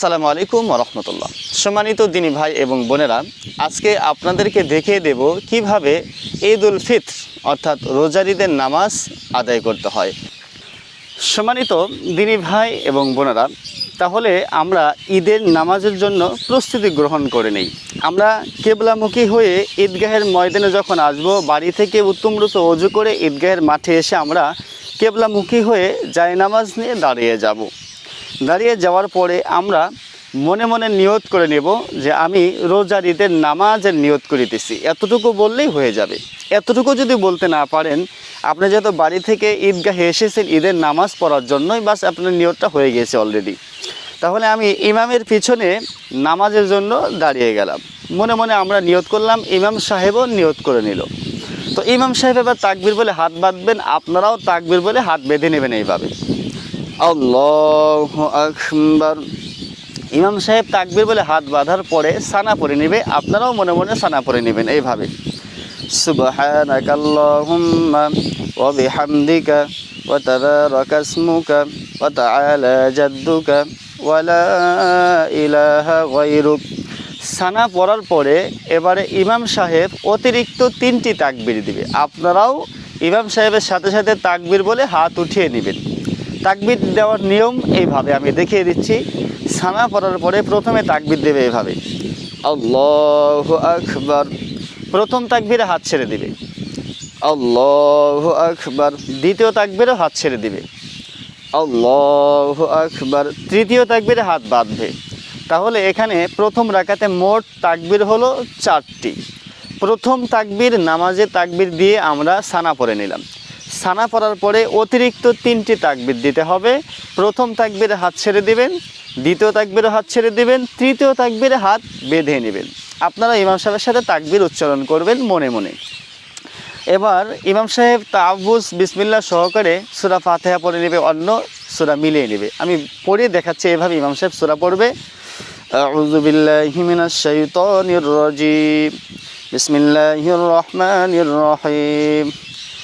আসসালামু আলাইকুম রহমতুল্লাহ। সম্মানিত দিনী ভাই এবং বোনেরা, আজকে আপনাদেরকে দেখিয়ে দেব কীভাবে ঈদ উল ফিত্র, অর্থাৎ রোজারিদের নামাজ আদায় করতে হয়। সম্মানিত দিনী ভাই এবং বোনেরা, তাহলে আমরা ঈদের নামাজের জন্য প্রস্তুতি গ্রহণ করে নেই। আমরা কেবলামুখী হয়ে ঈদগাহের ময়দানে যখন আসব, বাড়ি থেকে উত্তম রূপে অজু করে ঈদগাহের মাঠে এসে আমরা কেবলামুখী হয়ে জায় নামাজ নিয়ে দাঁড়িয়ে যাব। দাঁড়িয়ে যাওয়ার পরে আমরা মনে মনে নিয়ত করে নেব যে আমি রোজার ঈদের নামাজের নিয়ত করিতেছি। এতটুকু বললেই হয়ে যাবে। এতটুকু যদি বলতে না পারেন, আপনি যেহেতু বাড়ি থেকে ঈদগাহে এসেছেন, ঈদের নামাজ পড়ার জন্যই বাস আপনার নিয়তটা হয়ে গেছে অলরেডি তাহলে আমি ইমামের পিছনে নামাজের জন্য দাঁড়িয়ে গেলাম। মনে মনে আমরা নিয়ত করলাম, ইমাম সাহেবও নিয়ত করে নিল। তো ইমাম সাহেব এবার তাকবির বলে হাত বাঁধবেন, আপনারাও তাকবির বলে হাত বেঁধে নেবেন এইভাবে। আল্লাহ আকবার ইমাম সাহেব তাকবির বলে হাত বাঁধার পরে সানা পরে নেবে আপনারাও মনে মনে সানা পরে নেবেন এইভাবে سبحانك اللهم وبحمدك وتبارك اسمك وتعالى جدك ولا إله غيرك সানা পড়ার পরে এবারে ইমাম সাহেব অতিরিক্ত তিনটি তাকবির দিবে আপনারাও ইমাম সাহেবের সাথে সাথে তাকবির বলে হাত উঠিয়ে নেবেন তাকবির দেওয়ার নিয়ম এইভাবে আমি দেখিয়ে দিচ্ছি। সানা পড়ার পরে প্রথমে তাকবিদ দেবে এইভাবে আল্লাহ আকবার। প্রথম তাকবিরে হাত ছেড়ে দিবে। আল্লাহ আকবার। দ্বিতীয় তাকবিরে হাত ছেড়ে দিবে। আল্লাহ আকবার। তৃতীয় তাকবিরে হাত বাঁধবে। তাহলে এখানে প্রথম রাকাতে মোট তাকবির হলো চারটি। প্রথম তাকবির নামাজে তাকবির দিয়ে আমরা সানা পরে নিলাম। সানা পড়ার পরে অতিরিক্ত তিনটি তাকবির দিতে হবে প্রথম তাকবিরে হাত ছেড়ে দিবেন দ্বিতীয় তাকবিরে হাত ছেড়ে দিবেন তৃতীয় তাকবিরে হাত বেঁধে নেবেন আপনারা ইমাম সাহেবের সাথে তাকবির উচ্চারণ করবেন মনে মনে এবার ইমাম সাহেব তাবুজ বিসমিল্লা সহকারে সুরা ফাতেহা পড়ে নেবে অন্য সুরা মিলিয়ে নেবে আমি পড়ে দেখাচ্ছি এভাবে ইমাম সাহেব সুরা পড়বে أعوذ بالله من الشيطان الرجيم بسم الله الرحمن الرحيم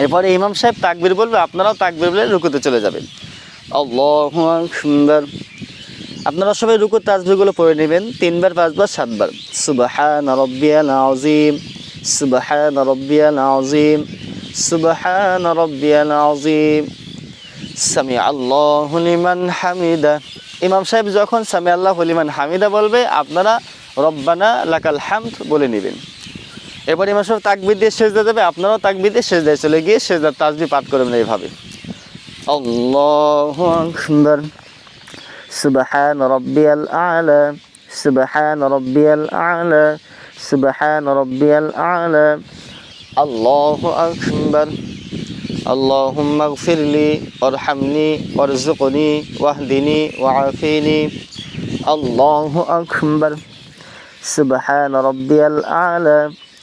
এরপরে ইমাম সাহেব তাকবির বলবে, আপনারাও তাকবির বলে রুকুতে চলে যাবেন। আকবার। আপনারা সবাই রুকু তাজবিগুলো পড়ে নেবেন, তিনবার, পাঁচবার, সাতবার। সুবহান রব্বিয়াল আযীম, সুবহান রব্বিয়াল আযীম, সুবহান রব্বিয়াল আযীম। সামি আল্লাহ লিমান হামিদা। ইমাম সাহেব যখন সামি আল্লাহ লিমান হামিদা বলবে, আপনারা রব্বানা লাকাল হামদ বলে নেবেন। এবার ইমাম সাহেব তাকবির দিয়ে সেজদা দেবে আপনারাও তাকবির দিয়ে সেজদায় চলে গিয়ে সেজদার তাজবি পাঠ করবেন এইভাবে আল্লাহু আকবার সুবহান রব্বিয়াল আলা সুবহান রব্বিয়াল আলা সুবহান রব্বিয়াল আলা আল্লাহু আকবার اللهم اغفر لي وارحمني وارزقني واهدني وعافيني الله أكبر سبحان ربي الأعلى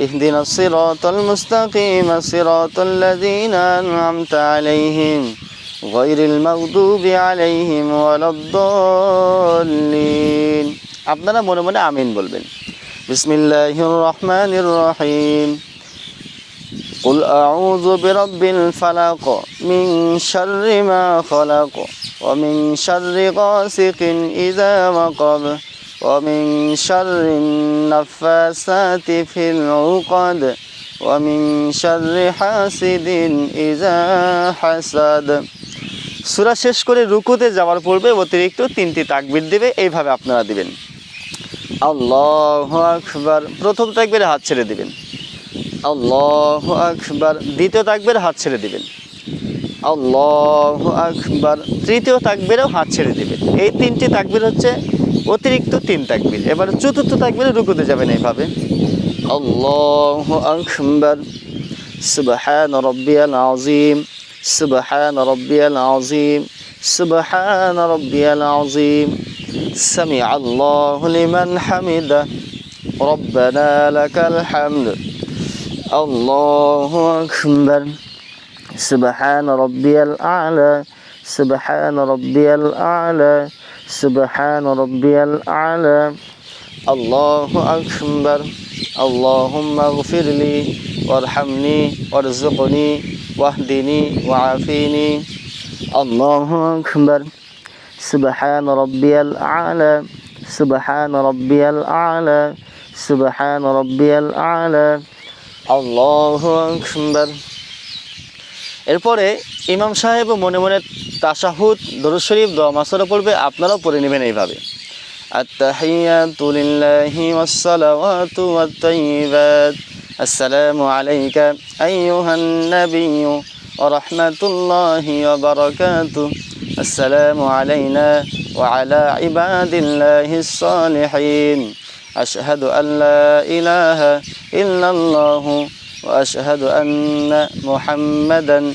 اهدنا الصراط المستقيم صراط الذين أنعمت عليهم غير المغضوب عليهم ولا الضالين আপনারা মনে মনে আমিন বলবেন বিসমিল্লাহির রহমানির রহিম قل أعوذ برب الفلق من شر ما خلق ومن شر غاسق إذا وقب ومن شر النفاسات في العقد ومن شر حاسد إذا حسد সূরা শেষ করে রুকুতে যাওয়ার পূর্বে অতিরিক্ত তিনটি তাকবির দেবে এইভাবে আপনারা দিবেন আল্লাহ আকবার প্রথম তাকবিরে হাত ছেড়ে দিবেন আল্লাহ আকবার দ্বিতীয় তাকবিরে হাত ছেড়ে দিবেন আল্লাহ আকবার তৃতীয় তাকবিরেও হাত ছেড়ে দিবেন এই তিনটি তাকবির হচ্ছে অতিরিক্ত তিন তাকবির। এবার চতুর্থ তাকবিরে রুকুতে যাবেন এইভাবে। আল্লাহ আকবার। সুবহান রব্বিয়াল আজিম সুবহান রব্বিয়াল আজিম সুবহান রব্বিয়াল আজিম সামি আল্লাহ লিমান হামিদা। রব্বানা লাকাল হামদ। আল্লাহু আকবার। সুবহান রব্বিয়াল আলা। সুবহান রব্বিয়াল আলা। سبحان ربي الأعلى الله أكبر اللهم اغفر لي وارحمني وارزقني واهدني وعافيني الله أكبر سبحان ربي الأعلى سبحان ربي الأعلى سبحان ربي الأعلى الله أكبر এরপরে ইমাম সাহেব মনে মনে তাশাহুদ দরুদ শরীফ দোয়া মাসরা পড়বে আপনারাও পড়ে নেবেন এইভাবে التحيات لله والصلوات والطيبات السلام عليك أيها النبي ورحمة الله وبركاته السلام علينا وعلى عباد الله الصالحين أشهد أن لا إله إلا الله وأشهد أن محمدا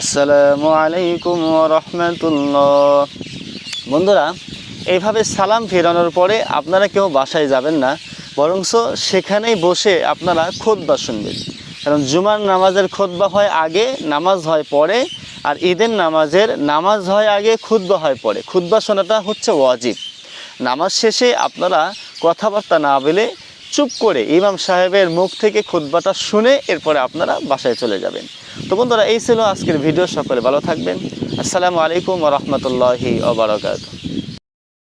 আসসালামু আলাইকুম রহমতুল্লাহ। বন্ধুরা, এইভাবে সালাম ফেরানোর পরে আপনারা কেউ বাসায় যাবেন না, বরংস সেখানেই বসে আপনারা খোদবা শুনবেন। কারণ জুমার নামাজের খোদবা হয় আগে, নামাজ হয় পরে, আর ঈদের নামাজের নামাজ হয় আগে খুদ্া হয় পরে। খুদ্া শোনাটা হচ্ছে ওয়াজিব। নামাজ শেষে আপনারা কথাবার্তা না বলে চুপ করে ইমাম সাহেবের মুখ থেকে খুদ্বাটা শুনে এরপরে আপনারা বাসায় চলে যাবেন। তো বন্ধুরা এই ছিল আজকের ভিডিও। সকলে ভালো থাকবেন। আসসালামু আলাইকুম রহমতুল্লাহি ওবরাকাতু